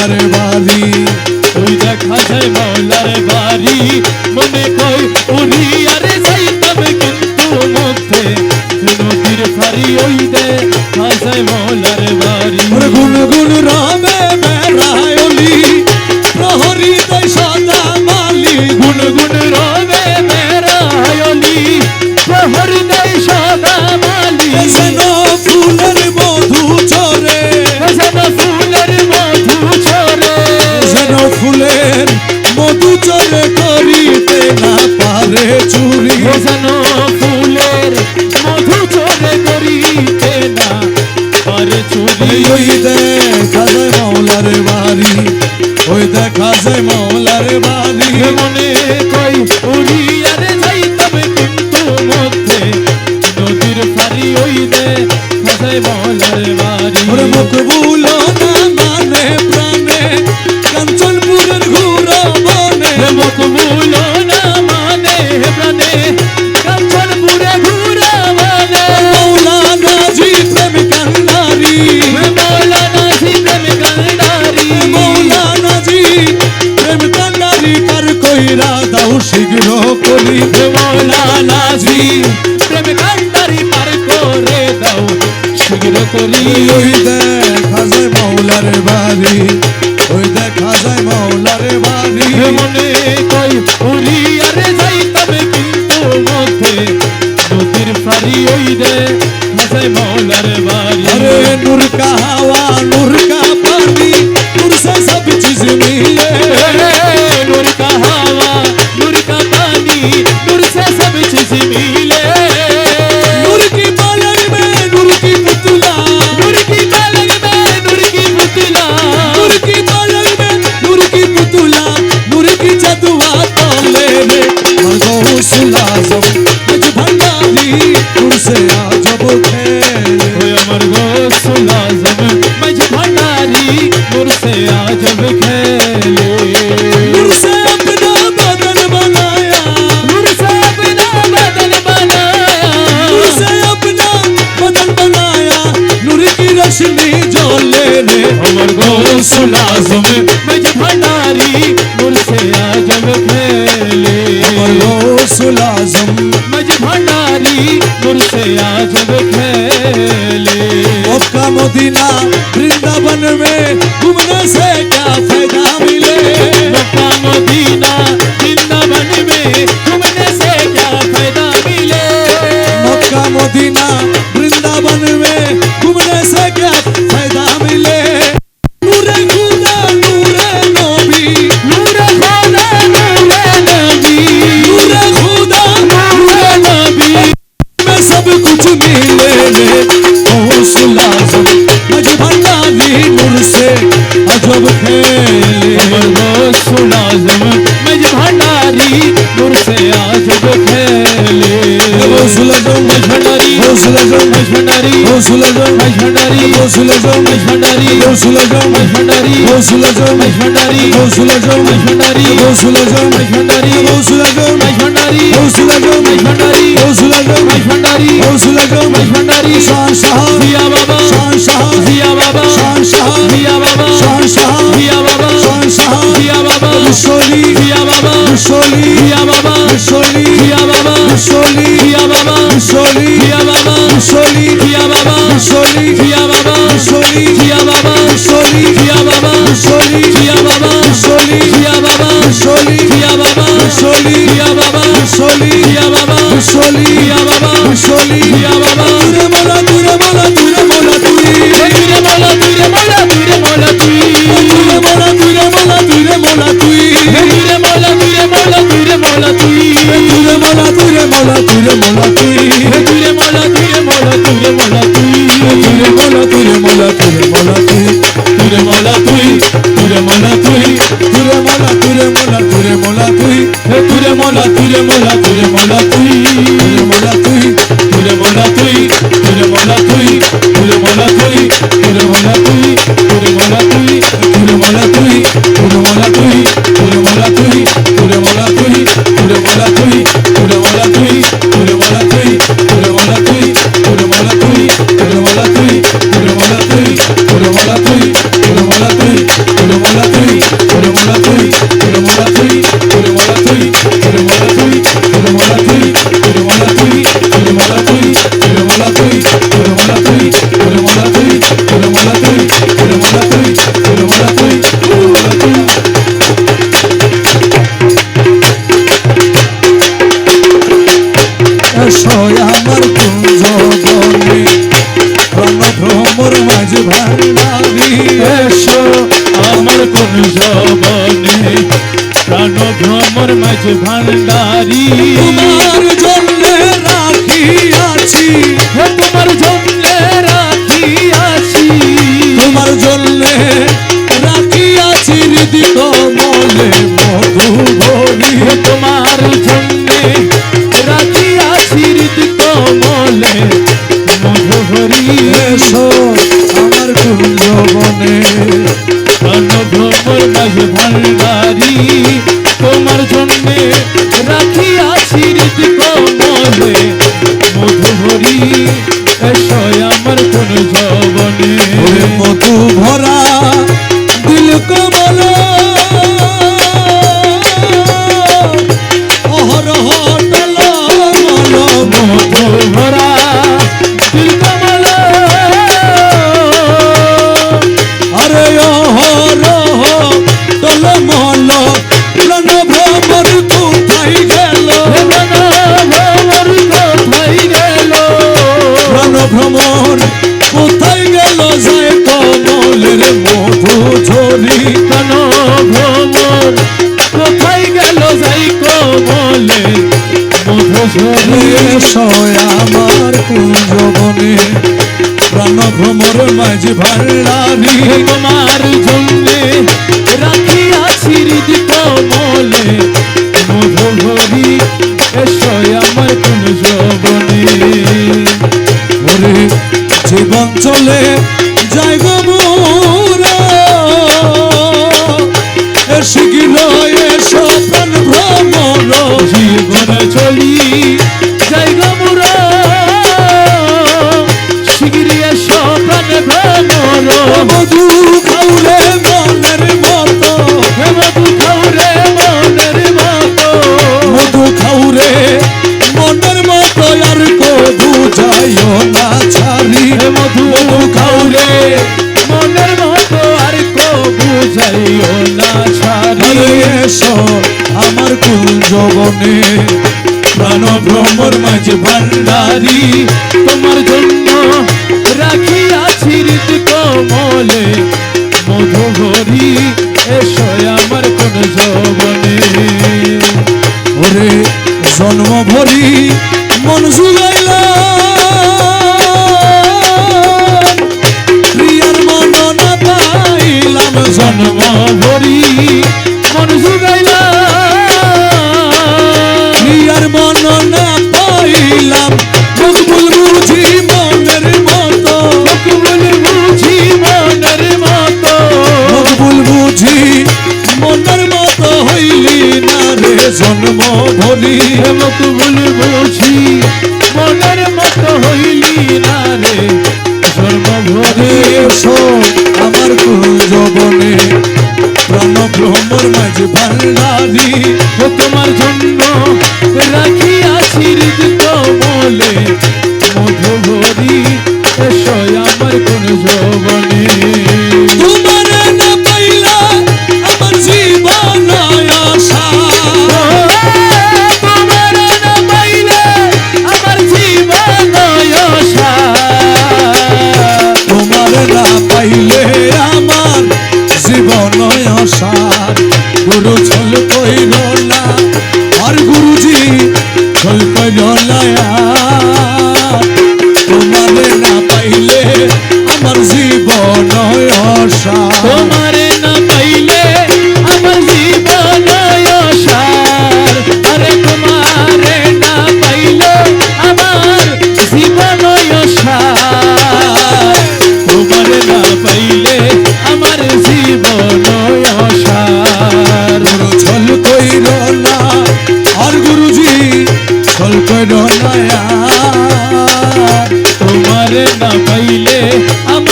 Everybody. কাজে মৌলার বাণী মনে করি ওই দেয় गौसुल सुलाजम मज भंडारी मुर्से आज फैले मक्का मदीना वृंदावन में घूमने से क्या फ़ायदा मिले? मक्का मदीना वृंदावन में घूमने से क्या फ़ायदा मिले? मक्का मदीना वृंदावन में Mahesh Bhandari, Gosula Jo Mahesh Bhandari, Gosula Jo Mahesh Bhandari, Gosula Jo Mahesh Bhandari, Gosula Jo Mahesh Bhandari, Gosula Jo Mahesh Bhandari, Gosula Jo Mahesh Bhandari, Gosula Jo Mahesh Bhandari, Gosula Jo Mahesh Bhandari, Gosula Jo Mahesh Bhandari, Shan Shah মুসলিয়া বাবা মুসলিয়া বাবা মুসলিয়া বাবা তুই মোলা তুই মোলা তুই মোলা তুই তুই মোলা তুই মোলা তুই তুই মোলা তুই মোলা তুই মোলা তুই মনে প্রাণ ভ্রমর মাঝে ভান্ডারি। তোমার জন্য রাখি আছি। তোমার জন্য রাখি আছি। তোমার জন্য রাখি আছি হৃদিত মনে মধু ভরি তোমার জন্য রাখি আছি হৃদিত মনে Juan. भंडारी যাইও না, ছাড়িয়ে এসো আমার কুল জবনে প্রাণ ভ্রমর মাঝে ভান্ডারি তোমার জন্য রাখিয়াছি ঋতু কমলে মধুভরি এসো আমার কোন জবনে ওরে মন জুগাইলা। জন্ম ভরি মন জুড়াইলা। আর মন না পাইলাম মকবুল বুঝি মনের মতো। মকবুল বুঝি মনের মতো। মকবুল বুঝি মনের মতো হইলি না রে জন্ম ভরি মকবুল বুঝি মনের মতো হইলি না রে জন্ম ভরি শোন Bahile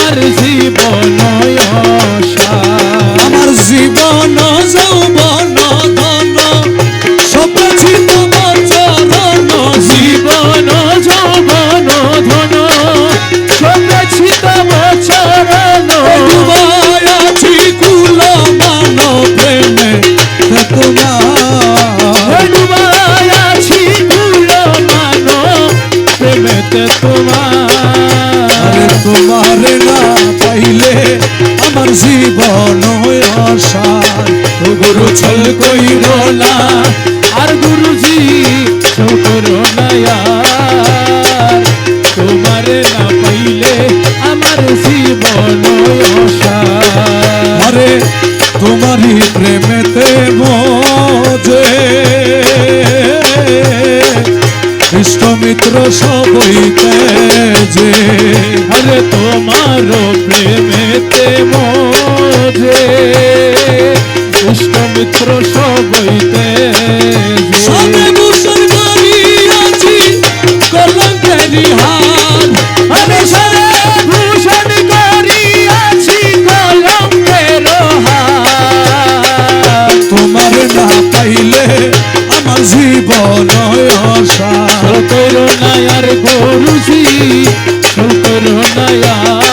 আমার জীবন আমার জীবন যৌবন গুরু ছল কইর না আর গুরুজি করো না তোমারে না পাইলে আমার জীবন আরে তোমারই প্রেমেতে মজে। ইষ্ট মিত্র সবইতে যে আরে তোমার মিত্র সবইতে সবে মুসলমানি আছি করলাম তেরি হাল আরে সবে ভূষণ করি আছি কলম তেরো হাল তোমার না পাইলে আমার জীবন অসার। করো না আর গরুজি করো না আর